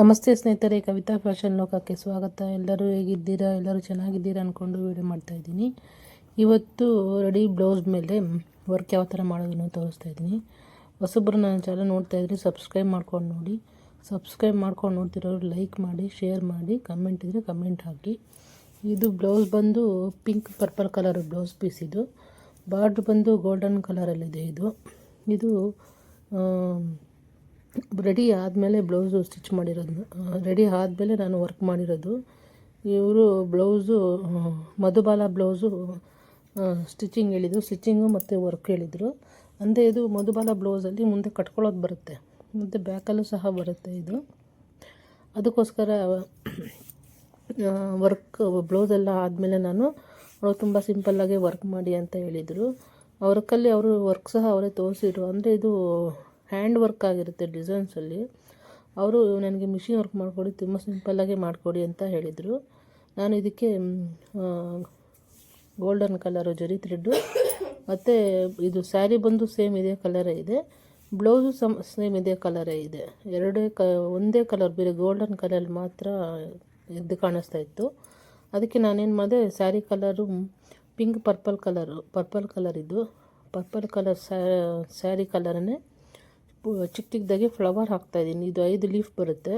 ನಮಸ್ತೆ ಸ್ನೇಹಿತರೆ, ಕವಿತಾ ಫ್ಯಾಷನ್ ಲೋಕಕ್ಕೆ ಸ್ವಾಗತ. ಎಲ್ಲರೂ ಹೇಗಿದ್ದೀರಾ? ಎಲ್ಲರೂ ಚೆನ್ನಾಗಿದ್ದೀರಾ ಅಂದ್ಕೊಂಡು ವೀಡಿಯೋ ಮಾಡ್ತಾಯಿದ್ದೀನಿ ಇವತ್ತು ರೆಡಿ ಬ್ಲೌಸ್ ಮೇಲೆ ವರ್ಕ್ ಯಾವ ಥರ ಮಾಡೋದನ್ನು ತೋರಿಸ್ತಾ ಇದ್ದೀನಿ. ಹೊಸಬ್ರು ನನ್ನ ಚಾನಲ್ ನೋಡ್ತಾ ಇದ್ರೆ ಸಬ್ಸ್ಕ್ರೈಬ್ ಮಾಡ್ಕೊಂಡು ನೋಡಿ. ಸಬ್ಸ್ಕ್ರೈಬ್ ಮಾಡ್ಕೊಂಡು ನೋಡ್ತಿರೋರು ಲೈಕ್ ಮಾಡಿ, ಶೇರ್ ಮಾಡಿ, ಕಮೆಂಟ್ ಇದ್ದರೆ ಕಮೆಂಟ್ ಹಾಕಿ. ಇದು ಬ್ಲೌಸ್ ಬಂದು pink purple colour blouse piece ಇದು. ಬಾರ್ಡ್ರ್ ಬಂದು ಗೋಲ್ಡನ್ ಕಲರಲ್ಲಿದೆ ಇದು. ಇದು ರೆಡಿ ಆದಮೇಲೆ ಬ್ಲೌಸು ಸ್ಟಿಚ್ ಮಾಡಿರೋದು ರೆಡಿ ಆದಮೇಲೆ ನಾನು ವರ್ಕ್ ಮಾಡಿರೋದು. ಇವರು ಬ್ಲೌಸು ಮಧುಬಾಲ ಬ್ಲೌಸು ಸ್ಟಿಚಿಂಗ್ ಹೇಳಿದರು ಸ್ಟಿಚಿಂಗು ಮತ್ತು ವರ್ಕ್ ಹೇಳಿದರು. ಅಂದರೆ ಇದು ಮಧುಬಾಲ ಬ್ಲೌಸಲ್ಲಿ ಮುಂದೆ ಕಟ್ಕೊಳ್ಳೋದು ಬರುತ್ತೆ, ಮತ್ತು ಬ್ಯಾಕಲ್ಲೂ ಸಹ ಬರುತ್ತೆ ಇದು. ಅದಕ್ಕೋಸ್ಕರ ವರ್ಕ್ ಬ್ಲೌಸೆಲ್ಲ ಆದಮೇಲೆ ನಾನು ಅವರು ತುಂಬ ಸಿಂಪಲ್ಲಾಗೆ ವರ್ಕ್ ಮಾಡಿ ಅಂತ ಹೇಳಿದರು. ವರ್ಕಲ್ಲಿ ಅವರು ವರ್ಕ್ ಸಹ ಅವರೇ ತೋರಿಸಿದ್ರು. ಅಂದರೆ ಇದು ಹ್ಯಾಂಡ್ ವರ್ಕ್ ಆಗಿರುತ್ತೆ ಡಿಸೈನ್ಸಲ್ಲಿ. ಅವರು ನನಗೆ ಮಿಷಿನ್ ವರ್ಕ್ ಮಾಡಿಕೊಡಿ, ತುಂಬ ಸಿಂಪಲ್ಲಾಗಿ ಮಾಡಿಕೊಡಿ ಅಂತ ಹೇಳಿದರು. ನಾನು ಇದಕ್ಕೆ ಗೋಲ್ಡನ್ ಕಲರು ಜರಿ ಥ್ರೆಡ್ಡು, ಮತ್ತು ಇದು ಸ್ಯಾರಿ ಬಂದು ಸೇಮ್ ಇದೇ ಕಲರೇ ಇದೆ. ಬ್ಲೌಸು ಸಮ್, ಸೇಮ್ ಇದೇ ಕಲರೇ ಇದೆ. ಎರಡೇ ಕ, ಒಂದೇ ಕಲರ್, ಬೇರೆ ಗೋಲ್ಡನ್ ಕಲರ್ ಮಾತ್ರ ಎದ್ದು ಕಾಣಿಸ್ತಾ ಇತ್ತು. ಅದಕ್ಕೆ ನಾನೇನು ಮಾಡಿದೆ, sari colour, pink purple colour, purple colour ಇದು. ಪರ್ಪಲ್ ಕಲರ್ ಸ್ಯಾರಿ ಕಲರನ್ನೇ ಚಿಕ್ಕ ಚಿಕ್ಕದಾಗಿ ಫ್ಲವರ್ ಹಾಕ್ತಾಯಿದ್ದೀನಿ ಇದು ಐದು ಲೀಫ್ ಬರುತ್ತೆ.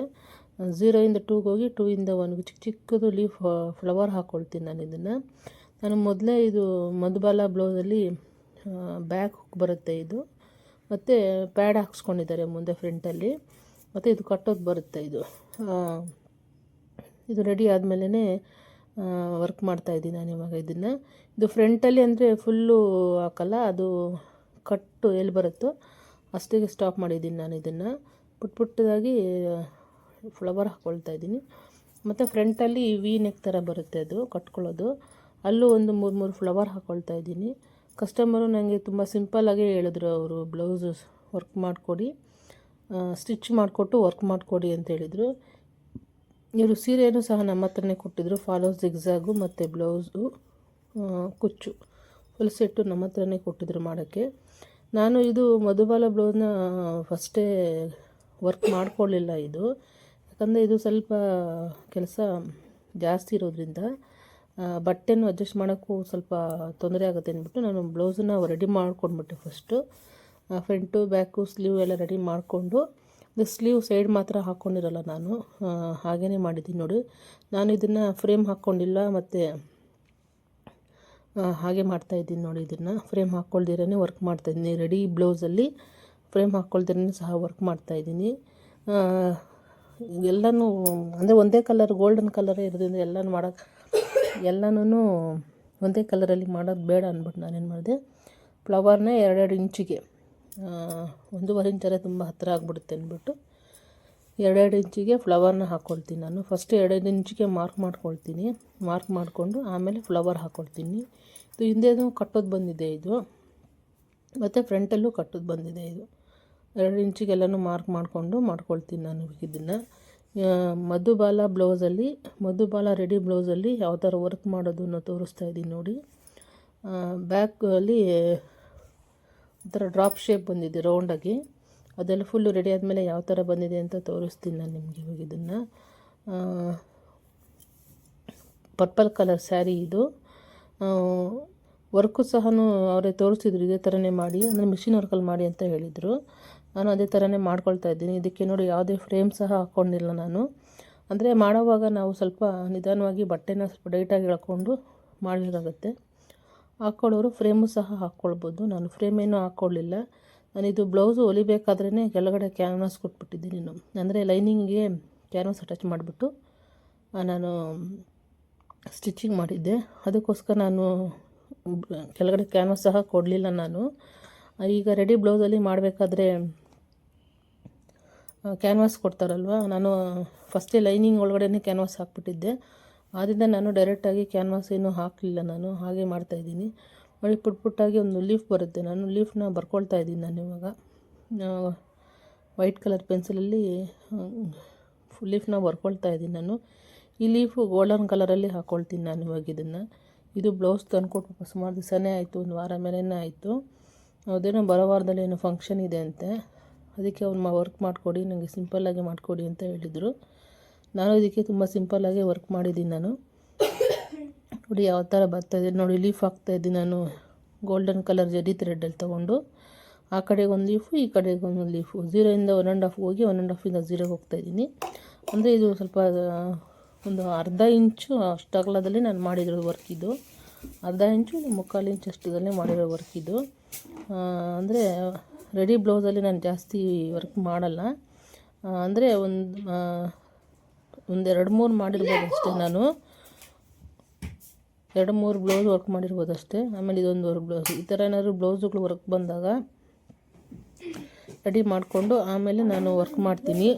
ಝೀರೋಯಿಂದ ಟೂಗೆ ಹೋಗಿ ಟೂ ಇಂದ ಒನ್ಗೆ ಚಿಕ್ಕ ಚಿಕ್ಕದು ಲೀಫ್ ಫ್ಲವರ್ ಹಾಕ್ಕೊಳ್ತೀನಿ ನಾನು ಇದನ್ನು. ನಾನು ಮೊದಲೇ ಇದು ಮಧುಬಾಲ ಬ್ಲೌಸಲ್ಲಿ ಬ್ಯಾಕ್ ಹುಕ್ ಬರುತ್ತೆ ಇದು. ಮತ್ತು ಪ್ಯಾಡ್ ಹಾಕ್ಸ್ಕೊಂಡಿದ್ದಾರೆ ಮುಂದೆ ಫ್ರಂಟಲ್ಲಿ ಮತ್ತು ಇದು ಕಟ್ಟೋದು ಬರುತ್ತೆ ಇದು. ಇದು ರೆಡಿ ಆದಮೇಲೆ ವರ್ಕ್ ಮಾಡ್ತಾಯಿದ್ದೀನಿ ನಾನು ಇವಾಗ ಇದನ್ನು. ಇದು ಫ್ರಂಟಲ್ಲಿ ಅಂದರೆ ಫುಲ್ಲು ಹಾಕಲ್ಲ, ಅದು ಕಟ್ಟು ಎಲ್ಲಿ ಬರುತ್ತೋ ಅಷ್ಟಿಗೆ ಸ್ಟಾಪ್ ಮಾಡಿದ್ದೀನಿ ನಾನು ಇದನ್ನು. ಪುಟ್ ಪುಟ್ಟದಾಗಿ ಫ್ಲವರ್ ಹಾಕ್ಕೊಳ್ತಾ ಇದ್ದೀನಿ. ಮತ್ತು ಫ್ರಂಟಲ್ಲಿ ವಿ ನೆಕ್ ಥರ ಬರುತ್ತೆ ಅದು, ಕಟ್ಕೊಳ್ಳೋದು. ಅಲ್ಲೂ ಒಂದು ಮೂರು ಮೂರು ಫ್ಲವರ್ ಹಾಕ್ಕೊಳ್ತಾ ಇದ್ದೀನಿ. ಕಸ್ಟಮರು ನನಗೆ ತುಂಬ ಸಿಂಪಲ್ಲಾಗೇ ಹೇಳಿದ್ರು ಅವರು ಬ್ಲೌಸ್ ವರ್ಕ್ ಮಾಡಿಕೊಡಿ ಸ್ಟಿಚ್ ಮಾಡಿಕೊಟ್ಟು ವರ್ಕ್ ಮಾಡಿಕೊಡಿ ಅಂತ ಹೇಳಿದರು. ಇವರು ಸೀರೆಯೂ ಸಹ ನಮ್ಮ ಹತ್ರನೇ ಕೊಟ್ಟಿದ್ದರು ಫಾಲೋ ಜಿಗ್ಝಾಗು ಮತ್ತು ಬ್ಲೌಸು ಕುಚ್ಚು. ಫುಲ್ ಸೆಟ್ಟು ನಮ್ಮ ಹತ್ರನೇ ಕೊಟ್ಟಿದ್ರು ಮಾಡೋಕ್ಕೆ. ನಾನು ಇದು ಮಧುಬಾಲ ಬ್ಲೌಸ್ನ ಫಸ್ಟೇ ವರ್ಕ್ ಮಾಡ್ಕೊಳ್ಳಿಲ್ಲ ಇದು. ಯಾಕಂದರೆ ಇದು ಸ್ವಲ್ಪ ಕೆಲಸ ಜಾಸ್ತಿ ಇರೋದ್ರಿಂದ ಬಟ್ಟೆನೂ ಅಡ್ಜಸ್ಟ್ ಮಾಡೋಕ್ಕೂ ಸ್ವಲ್ಪ ತೊಂದರೆ ಆಗುತ್ತೆ ಅಂದ್ಬಿಟ್ಟು ನಾನು ಬ್ಲೌಸನ್ನು ರೆಡಿ ಮಾಡ್ಕೊಂಡ್ಬಿಟ್ಟೆ ಫಸ್ಟು ಫ್ರಂಟು ಬ್ಯಾಕು ಸ್ಲೀವ್ ಎಲ್ಲ ರೆಡಿ ಮಾಡಿಕೊಂಡು ಸ್ಲೀವ್ ಸೈಡ್ ಮಾತ್ರ ಹಾಕ್ಕೊಂಡಿರಲ್ಲ ನಾನು. ಹಾಗೇ ಮಾಡಿದ್ದೀನಿ ನೋಡಿ. ನಾನು ಇದನ್ನು ಫ್ರೇಮ್ ಹಾಕ್ಕೊಂಡಿಲ್ಲ ಮತ್ತು ಹಾಗೆ ಮಾಡ್ತಾಯಿದ್ದೀನಿ ನೋಡಿ ಇದನ್ನು. ಫ್ರೇಮ್ ಹಾಕ್ಕೊಳ್ದಿರೇ ವರ್ಕ್ ಮಾಡ್ತಾಯಿದ್ದೀನಿ ರೆಡಿ ಬ್ಲೌಸಲ್ಲಿ ಫ್ರೇಮ್ ಹಾಕ್ಕೊಳ್ದಿರೇ ಸಹ ವರ್ಕ್ ಮಾಡ್ತಾಯಿದ್ದೀನಿ ಎಲ್ಲನೂ ಅಂದರೆ ಒಂದೇ ಕಲರ್ ಗೋಲ್ಡನ್ ಕಲರೇ ಇರೋದ್ರಿಂದ ಎಲ್ಲನೂ ಮಾಡೋಕ್ಕೆ ಎಲ್ಲನೂ ಒಂದೇ ಕಲರಲ್ಲಿ ಮಾಡೋದು ಬೇಡ ಅಂದ್ಬಿಟ್ಟು ನಾನೇನು ಮಾಡಿದೆ. ಫ್ಲವರ್ನ ಎರಡೆರಡು ಇಂಚಿಗೆ ಒಂದೂವರೆ ಇಂಚರೇ ತುಂಬ ಹತ್ತಿರ ಆಗಿಬಿಡುತ್ತೆ ಅಂದ್ಬಿಟ್ಟು ಎರಡೆರಡು ಇಂಚಿಗೆ ಫ್ಲವರ್ನ ಹಾಕ್ಕೊಳ್ತೀನಿ ನಾನು. ಫಸ್ಟ್ ಎರಡೆರಡು ಇಂಚಿಗೆ ಮಾರ್ಕ್ ಮಾಡ್ಕೊಳ್ತೀನಿ. ಮಾರ್ಕ್ ಮಾಡಿಕೊಂಡು ಆಮೇಲೆ ಫ್ಲವರ್ ಹಾಕ್ಕೊಳ್ತೀನಿ ಇದು ಹಿಂದೆನೂ ಕಟ್ಟೋದು ಬಂದಿದೆ ಇದು. ಮತ್ತು ಫ್ರಂಟಲ್ಲೂ ಕಟ್ಟೋದು ಬಂದಿದೆ ಇದು. ಎರಡು ಇಂಚಿಗೆಲ್ಲನೂ ಮಾರ್ಕ್ ಮಾಡಿಕೊಂಡು ಮಾಡ್ಕೊಳ್ತೀನಿ ನಾನು ಇದನ್ನು. ಮಧುಬಾಲ ಬ್ಲೌಸಲ್ಲಿ, ಮಧುಬಾಲ ರೆಡಿ ಬ್ಲೌಸಲ್ಲಿ ಯಾವ ಥರ ವರ್ಕ್ ಮಾಡೋದನ್ನು ತೋರಿಸ್ತಾ ಇದ್ದೀನಿ ನೋಡಿ. ಬ್ಯಾಕಲ್ಲಿ ಒಂಥರ ಡ್ರಾಪ್ ಶೇಪ್ ಬಂದಿದೆ ರೌಂಡಾಗಿ ಅದೆಲ್ಲ ಫುಲ್ಲು ರೆಡಿ ಆದಮೇಲೆ ಯಾವ ಥರ ಬಂದಿದೆ ಅಂತ ತೋರಿಸ್ತೀನಿ ನಾನು ನಿಮಗೆ ಇವಾಗ ಇದನ್ನು. ಪರ್ಪಲ್ ಕಲರ್ ಸ್ಯಾರಿ ಇದು. ವರ್ಕು ಸಹ ಅವರೇ ತೋರಿಸಿದ್ರು, ಇದೇ ಥರನೇ ಮಾಡಿ, ಅಂದರೆ ಮಿಷಿನ್ ವರ್ಕಲ್ಲಿ ಮಾಡಿ ಅಂತ ಹೇಳಿದರು. ನಾನು ಅದೇ ಥರನೇ ಮಾಡ್ಕೊಳ್ತಾ ಇದ್ದೀನಿ. ಇದಕ್ಕೆ ನೋಡಿ ಯಾವುದೇ ಫ್ರೇಮ್ ಸಹ ಹಾಕ್ಕೊಂಡಿಲ್ಲ ನಾನು. ಅಂದರೆ ಮಾಡೋವಾಗ ನಾವು ಸ್ವಲ್ಪ ನಿಧಾನವಾಗಿ ಬಟ್ಟೆನ ಸ್ವಲ್ಪ ಡೈಟಾಗಿ ಎಳ್ಕೊಂಡು ಮಾಡಬೇಕಾಗತ್ತೆ. ಹಾಕ್ಕೊಳ್ಳೋರು ಫ್ರೇಮು ಸಹ ಹಾಕ್ಕೊಳ್ಬೋದು. ನಾನು ಫ್ರೇಮ್ ಏನೂ ಹಾಕ್ಕೊಳ್ಳಿಲ್ಲ ನಾನಿದು ಬ್ಲೌಸು ಹೊಲಿಬೇಕಾದ್ರೇ ಕೆಳಗಡೆ ಕ್ಯಾನ್ವಾಸ್ ಕೊಟ್ಬಿಟ್ಟಿದ್ದೀನಿ ನಾನು. ಅಂದರೆ ಲೈನಿಂಗ್ಗೆ ಕ್ಯಾನ್ವಾಸ್ ಅಟ್ಯಾಚ್ ಮಾಡಿಬಿಟ್ಟು ನಾನು ಸ್ಟಿಚಿಂಗ್ ಮಾಡಿದ್ದೆ. ಅದಕ್ಕೋಸ್ಕರ ನಾನು ಕೆಳಗಡೆ ಕ್ಯಾನ್ವಾಸ್ ಸಹ ಕೊಡಲಿಲ್ಲ ನಾನು. ಈಗ ರೆಡಿ ಬ್ಲೌಸಲ್ಲಿ ಮಾಡಬೇಕಾದ್ರೆ ಕ್ಯಾನ್ವಾಸ್ ಕೊಡ್ತಾರಲ್ವ? ನಾನು ಫಸ್ಟೇ ಲೈನಿಂಗ್ ಒಳಗಡೆ ಕ್ಯಾನ್ವಾಸ್ ಹಾಕ್ಬಿಟ್ಟಿದ್ದೆ. ಆದ್ದರಿಂದ ನಾನು ಡೈರೆಕ್ಟಾಗಿ ಕ್ಯಾನ್ವಾಸ್ ಏನೂ ಹಾಕಲಿಲ್ಲ ನಾನು. ಹಾಗೆ ಮಾಡ್ತಾಯಿದ್ದೀನಿ ನೋಡಿ ಪುಟ್ ಪುಟ್ಟಾಗಿ ಒಂದು ಲೀಫ್ ಬರುತ್ತೆ. ನಾನು ಲೀಫ್ನ ಬರ್ಕೊಳ್ತಾ ಇದ್ದೀನಿ ನಾನು ಇವಾಗ. ವೈಟ್ ಕಲರ್ ಪೆನ್ಸಿಲಲ್ಲಿ ಲೀಫ್ನ ಬರ್ಕೊಳ್ತಾ ಇದ್ದೀನಿ ನಾನು. ಈ ಲೀಫು ಗೋಲ್ಡನ್ ಕಲರಲ್ಲಿ ಹಾಕ್ಕೊಳ್ತೀನಿ ನಾನು ಇವಾಗ ಇದನ್ನು. ಇದು ಬ್ಲೌಸ್ ತಂದುಕೊಟ್ಟು ಸುಮಾರು ದಿವಸನೇ ಆಯಿತು, ಒಂದು ವಾರ ಮೇಲೇ ಆಯಿತು. ಅದೇನೋ ಬರೋ ವಾರದಲ್ಲಿ ಏನೋ ಫಂಕ್ಷನ್ ಇದೆ ಅಂತೆ. ಅದಕ್ಕೆ ಅವ್ನು ವರ್ಕ್ ಮಾಡಿಕೊಡಿ ನನಗೆ ಸಿಂಪಲ್ಲಾಗಿ ಮಾಡಿಕೊಡಿ ಅಂತ ಹೇಳಿದರು. ನಾನು ಇದಕ್ಕೆ ತುಂಬ ಸಿಂಪಲ್ಲಾಗಿ ವರ್ಕ್ ಮಾಡಿದ್ದೀನಿ ನಾನು. ನೋಡಿ ಯಾವ ಥರ ಬರ್ತಾಯಿದೆ ನೋಡಿ ಲೀಫ್ ಹಾಕ್ತಾಯಿದ್ದೆ ನಾನು. ಗೋಲ್ಡನ್ ಕಲರ್ ಜರಿ ಥ್ರೆಡ್ಡಲ್ಲಿ ತೊಗೊಂಡು. ಆ ಕಡೆಗೆ ಒಂದು ಲೀಫು ಈ ಕಡೆಗೆ ಒಂದು ಲೀಫು ಝೀರೋಯಿಂದ ಒನ್ ಆ್ಯಂಡ್ ಹಾಫ್ ಹೋಗಿ ಒನ್ ಆ್ಯಂಡ್ ಹಾಫಿಂದ ಝೀರೋಗೆ ಹೋಗ್ತಾಯಿದ್ದೀನಿ ಅಂದರೆ ಇದು ಸ್ವಲ್ಪ ಒಂದು ಅರ್ಧ ಇಂಚು ಅಷ್ಟಗಲದಲ್ಲಿ ನಾನು ಮಾಡಿರೋ ವರ್ಕ್ ಇದು. ಅರ್ಧ ಇಂಚು ಇಲ್ಲ ಮುಕ್ಕಾಲು ಇಂಚು ಅಷ್ಟದಲ್ಲಿ ಮಾಡಿರೋ ವರ್ಕ್ ಇದು. ಅಂದರೆ ರೆಡಿ ಬ್ಲೌಸಲ್ಲಿ ನಾನು ಜಾಸ್ತಿ ವರ್ಕ್ ಮಾಡಲ್ಲ. ಅಂದರೆ ಒಂದು ಒಂದೆರಡು ಮೂರು ಮಾಡಿರ್ಬೋದು ಅಷ್ಟೇ ನಾನು. ಎರಡು ಮೂರು ಬ್ಲೌಸ್ ವರ್ಕ್ ಮಾಡಿರ್ಬೋದು ಅಷ್ಟೇ. ಆಮೇಲೆ ಇದೊಂದು ವರ್ಕ್ ಬ್ಲೌಸ್ ಈ ಥರ ಏನಾದರೂ ಬ್ಲೌಸುಗಳು ವರ್ಕ್ ಬಂದಾಗ ರೆಡಿ ಮಾಡಿಕೊಂಡು ಆಮೇಲೆ ನಾನು ವರ್ಕ್ ಮಾಡ್ತೀನಿ.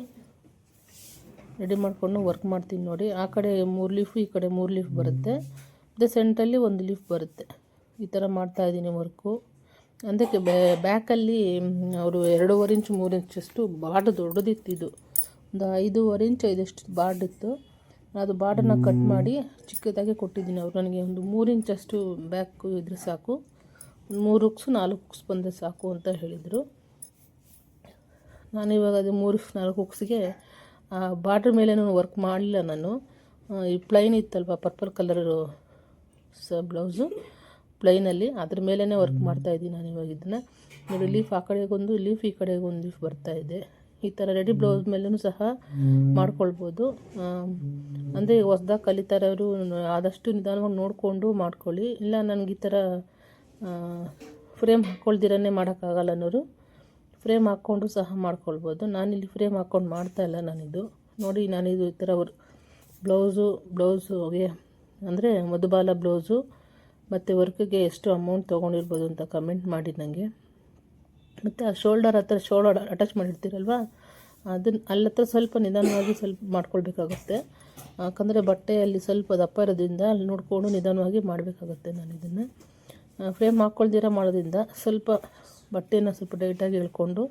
ರೆಡಿ ಮಾಡಿಕೊಂಡು ವರ್ಕ್ ಮಾಡ್ತೀನಿ ನೋಡಿ. ಆ ಕಡೆ ಮೂರು ಲೀಫು ಈ ಕಡೆ ಮೂರು ಲೀಫ್ ಬರುತ್ತೆ. ಮತ್ತು ಸೆಂಟ್ರಲ್ಲಿ ಒಂದು ಲೀಫ್ ಬರುತ್ತೆ. ಈ ಥರ ಮಾಡ್ತಾಯಿದ್ದೀನಿ ವರ್ಕು ಅದಕ್ಕೆ ಬ್ಯಾಕಲ್ಲಿ ಅವರು ಎರಡೂವರೆ ಇಂಚು ಮೂರು ಇಂಚಷ್ಟು ಬಾರ್ಡ್ ದೊಡ್ಡದಿತ್ತು ಇದು. ಒಂದು ಐದೂವರೆ ಇಂಚ್ ಐದಷ್ಟು ಬಾರ್ಡ್ ಇತ್ತು. ಅದು ಬಾರ್ಡನ್ನ ಕಟ್ ಮಾಡಿ ಚಿಕ್ಕದಾಗಿ ಕೊಟ್ಟಿದ್ದೀನಿ ಅವ್ರು. ನನಗೆ ಒಂದು ಮೂರು ಇಂಚಷ್ಟು ಬ್ಯಾಕ್ ಇದ್ರೆ ಸಾಕು. ಮೂರು ಹುಕ್ಸು ನಾಲ್ಕು ಹುಕ್ಸ್ ಬಂದರೆ ಸಾಕು ಅಂತ ಹೇಳಿದರು. ನಾನು ಇವಾಗ ಅದು ಮೂರು ನಾಲ್ಕು ಹುಕ್ಸ್ಗೆ ಬಾರ್ಡ್ರ್ ಮೇಲೇನೂ ವರ್ಕ್ ಮಾಡಲಿಲ್ಲ ನಾನು. ಆ, ಈ ಪ್ಲೈನ್ ಇತ್ತಲ್ವ ಪರ್ಪಲ್ ಕಲರು ಸ ಬ್ಲೌಸು ಪ್ಲೈನಲ್ಲಿ ಅದ್ರ ಮೇಲೇ ವರ್ಕ್ ಮಾಡ್ತಾಯಿದ್ದೀನಿ ನಾನು ಇವಾಗ ಇದನ್ನು. ನೋಡಿ ಲೀಫ್ ಆ ಕಡೆಗೊಂದು ಲೀಫ್ ಈ ಕಡೆಗೊಂದು ಲೀಫ್ ಬರ್ತಾಯಿದೆ ಈ ಥರ ರೆಡಿ ಬ್ಲೌಸ್ ಮೇಲೂ ಸಹ ಮಾಡ್ಕೊಳ್ಬೋದು. ಅಂದರೆ ಹೊಸ್ದಾಗಿ ಕಲಿತಾರವರು ಆದಷ್ಟು ನಿಧಾನವಾಗಿ ನೋಡಿಕೊಂಡು ಮಾಡ್ಕೊಳ್ಳಿ. ಇಲ್ಲ ನನಗೆ ಈ ಥರ ಫ್ರೇಮ್ ಹಾಕ್ಕೊಳ್ದಿರೇ ಮಾಡೋಕ್ಕಾಗಲ್ಲ ಅನ್ನೋರು ಫ್ರೇಮ್ ಹಾಕ್ಕೊಂಡು ಸಹ ಮಾಡ್ಕೊಳ್ಬೋದು. ನಾನಿಲ್ಲಿ ಫ್ರೇಮ್ ಹಾಕ್ಕೊಂಡು ಮಾಡ್ತಾ ಇಲ್ಲ ನಾನಿದು. ನೋಡಿ ನಾನಿದು ಈ ಥರ ಅವರು ಬ್ಲೌಸು ಬ್ಲೌಸುಗೆ ಅಂದರೆ ಮಧುಬಾಲ ಬ್ಲೌಸು ಮತ್ತು ವರ್ಕಿಗೆ ಎಷ್ಟು ಅಮೌಂಟ್ ತೊಗೊಂಡಿರ್ಬೋದು ಅಂತ ಕಮೆಂಟ್ ಮಾಡಿ ನನಗೆ ಮತ್ತು ಆ ಶೋಲ್ಡರ್ ಹತ್ರ ಶೋಲ್ಡರ್ ಅಟ್ಯಾಚ್ ಮಾಡಿರ್ತೀರಲ್ವ? ಅದನ್ನ ಅಲ್ಲಿ ಹತ್ರ ಸ್ವಲ್ಪ ನಿಧಾನವಾಗಿ ಸ್ವಲ್ಪ ಮಾಡ್ಕೊಳ್ಬೇಕಾಗುತ್ತೆ. ಯಾಕಂದರೆ ಬಟ್ಟೆಯಲ್ಲಿ ಸ್ವಲ್ಪ ದಪ್ಪ ಇರೋದ್ರಿಂದ ಅಲ್ಲಿ ನೋಡಿಕೊಂಡು ನಿಧಾನವಾಗಿ ಮಾಡಬೇಕಾಗುತ್ತೆ ನಾನು ಇದನ್ನು. ಫ್ರೇಮ್ ಹಾಕ್ಕೊಳ್ದಿರ ಮಾಡೋದ್ರಿಂದ ಸ್ವಲ್ಪ ಬಟ್ಟೆನ ಸ್ವಲ್ಪ ಟೈಟಾಗಿ ಎಳ್ಕೊಂಡು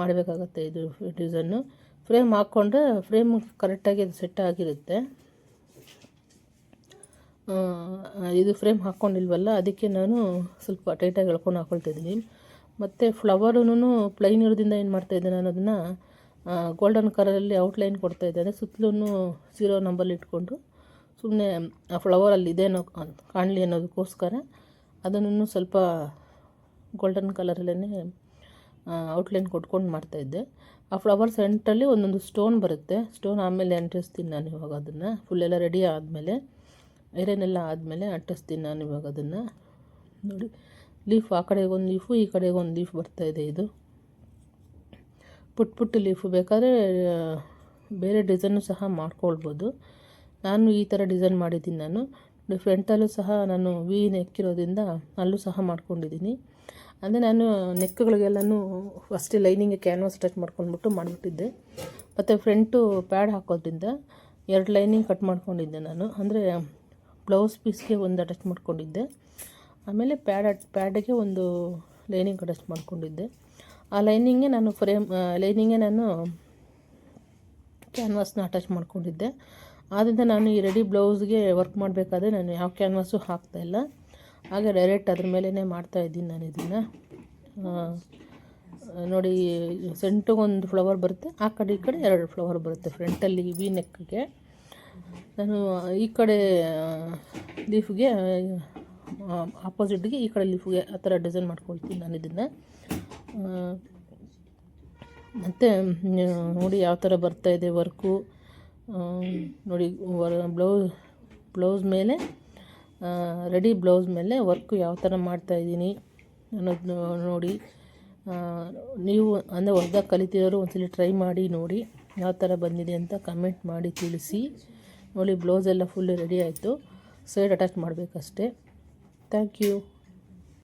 ಮಾಡಬೇಕಾಗತ್ತೆ ಇದು ಡಿಸೈನು ಫ್ರೇಮ್ ಹಾಕ್ಕೊಂಡ್ರೆ ಫ್ರೇಮ್ ಕರೆಕ್ಟಾಗಿ ಅದು ಸೆಟ್ ಆಗಿರುತ್ತೆ. ಇದು ಫ್ರೇಮ್ ಹಾಕ್ಕೊಂಡಿಲ್ವಲ್ಲ ಅದಕ್ಕೆ ನಾನು ಸ್ವಲ್ಪ ಟೈಟಾಗಿ ಎಳ್ಕೊಂಡು ಹಾಕ್ಕೊಳ್ತಿದ್ದೀನಿ ಮತ್ತು ಫ್ಲವರೂ ಪ್ಲೈನ್ ಇರೋದ್ರಿಂದ ಏನು ಮಾಡ್ತಾಯಿದ್ದೆ ನಾನು ಅದನ್ನು ಗೋಲ್ಡನ್ ಕಲರಲ್ಲಿ ಔಟ್ಲೈನ್ ಕೊಡ್ತಾಯಿದ್ದೆ ಅಂದರೆ ಸುತ್ತಲೂ ಸೀರೋ ನಂಬಲ್ಲಿ ಇಟ್ಕೊಂಡು ಸುಮ್ಮನೆ ಆ ಫ್ಲವರಲ್ಲಿ ಇದೇನೋ ಕಾಣಲಿ ಅನ್ನೋದಕ್ಕೋಸ್ಕರ ಅದನ್ನು ಸ್ವಲ್ಪ ಗೋಲ್ಡನ್ ಕಲರಲ್ಲೇ ಔಟ್ಲೈನ್ ಕೊಟ್ಕೊಂಡು ಮಾಡ್ತಾಯಿದ್ದೆ ಆ ಫ್ಲವರ್ ಸೆಂಟ್ರಲ್ಲಿ ಒಂದೊಂದು ಸ್ಟೋನ್ ಬರುತ್ತೆ. ಸ್ಟೋನ್ ಆಮೇಲೆ ಅಂಟಿಸ್ತೀನಿ ನಾನು ಇವಾಗ ಅದನ್ನು. ಫುಲ್ಲೆಲ್ಲ ರೆಡಿ ಆದಮೇಲೆ ಐರನ್ ಎಲ್ಲ ಆದಮೇಲೆ ಅಂಟಿಸ್ತೀನಿ ನಾನು ಇವಾಗ ಅದನ್ನು. ನೋಡಿ. ಲೀಫ್ ಆ ಒಂದು ಲೀಫು ಈ ಕಡೆಗೆ ಒಂದು ಲೀಫ್ ಇದೆ ಇದು. ಪುಟ್ ಪುಟ್ಟು ಲೀಫು ಬೇಕಾದರೆ ಬೇರೆ ಡಿಸೈನು ಸಹ ಮಾಡ್ಕೊಳ್ಬೋದು. ನಾನು ಈ ಥರ ಡಿಸೈನ್ ಮಾಡಿದ್ದೀನಿ ನಾನು. ಫ್ರಂಟಲ್ಲೂ ಸಹ ನಾನು ವಿ ನೆಕ್ ಇರೋದ್ರಿಂದ ಅಲ್ಲೂ ಸಹ ಮಾಡ್ಕೊಂಡಿದ್ದೀನಿ. ಅಂದರೆ ನಾನು ನೆಕ್ಗಳಿಗೆಲ್ಲನೂ ಫಸ್ಟ್ ಲೈನಿಂಗ್ ಕ್ಯಾನ್ವಾಸ್ ಟಚ್ ಮಾಡ್ಕೊಂಡ್ಬಿಟ್ಟು ಮಾಡಿಬಿಟ್ಟಿದ್ದೆ. ಮತ್ತು ಫ್ರಂಟು ಪ್ಯಾಡ್ ಹಾಕೋದ್ರಿಂದ ಎರಡು ಲೈನಿಂಗ್ ಕಟ್ ಮಾಡ್ಕೊಂಡಿದ್ದೆ ನಾನು. ಅಂದರೆ ಬ್ಲೌಸ್ ಪೀಸ್ಗೆ ಒಂದು ಅಟ್ಯಾಚ್ ಮಾಡ್ಕೊಂಡಿದ್ದೆ. ಆಮೇಲೆ ಪ್ಯಾಡ್ ಪ್ಯಾಡಿಗೆ ಒಂದು ಲೈನಿಂಗ್ ಅಟ್ಯಾಚ್ ಮಾಡಿಕೊಂಡಿದ್ದೆ. ಆ ಲೈನಿಂಗೆ ನಾನು ಫ್ರೇಮ್ ಲೈನಿಂಗೇ ನಾನು ಕ್ಯಾನ್ವಾಸ್ನ ಅಟ್ಯಾಚ್ ಮಾಡಿಕೊಂಡಿದ್ದೆ. ಆದ್ದರಿಂದ ನಾನು ಈ ರೆಡಿ ಬ್ಲೌಸ್ಗೆ ವರ್ಕ್ ಮಾಡಬೇಕಾದ್ರೆ ನಾನು ಯಾವ ಕ್ಯಾನ್ವಾಸು ಹಾಕ್ತಾಯಿಲ್ಲ ಹಾಗೆ ಡೈರೆಕ್ಟ್ ಅದ್ರ ಮೇಲೇ ಮಾಡ್ತಾಯಿದ್ದೀನಿ ನಾನು ಇದನ್ನು. ನೋಡಿ ಸೆಂಟಿಗೊಂದು ಫ್ಲವರ್ ಬರುತ್ತೆ, ಆ ಕಡೆ, ಈ ಕಡೆ ಎರಡು ಫ್ಲವರ್ ಬರುತ್ತೆ ಫ್ರಂಟಲ್ಲಿ ವಿ ನೆಕ್ಗೆ ನಾನು ಈ ಕಡೆ ಲೀಫ್ಗೆ ಆಪೋಸಿಟ್ಗೆ ಈ ಕಡೆ ಲೀಫ್ಗೆ ಆ ಥರ ಡಿಸೈನ್ ಮಾಡ್ಕೊಳ್ತೀನಿ ನಾನು ಇದನ್ನು. ಮತ್ತು ನೋಡಿ ಯಾವ ಥರ ಇದೆ ವರ್ಕು. ನೋಡಿ ಬ್ಲೌಸ್ ಬ್ಲೌಸ್ ಮೇಲೆ ರೆಡಿ ಬ್ಲೌಸ್ ಮೇಲೆ ವರ್ಕು ಯಾವ ಥರ ಮಾಡ್ತಾಯಿದ್ದೀನಿ ಅನ್ನೋದು ನೋಡಿ. ನೀವು ಅಂದರೆ ಹೊಸ್ದಾಗಿ ಕಲಿತಿರೋರು ಒಂದ್ಸಲಿ ಟ್ರೈ ಮಾಡಿ ನೋಡಿ ಯಾವ ಥರ ಬಂದಿದೆ ಅಂತ ಕಮೆಂಟ್ ಮಾಡಿ ತಿಳಿಸಿ. ನೋಡಿ ಬ್ಲೌಸ್ ಎಲ್ಲ ಫುಲ್ ರೆಡಿ ಆಯಿತು. ಸೈಡ್ ಅಟ್ಯಾಚ್ ಮಾಡಬೇಕಷ್ಟೇ. Thank you.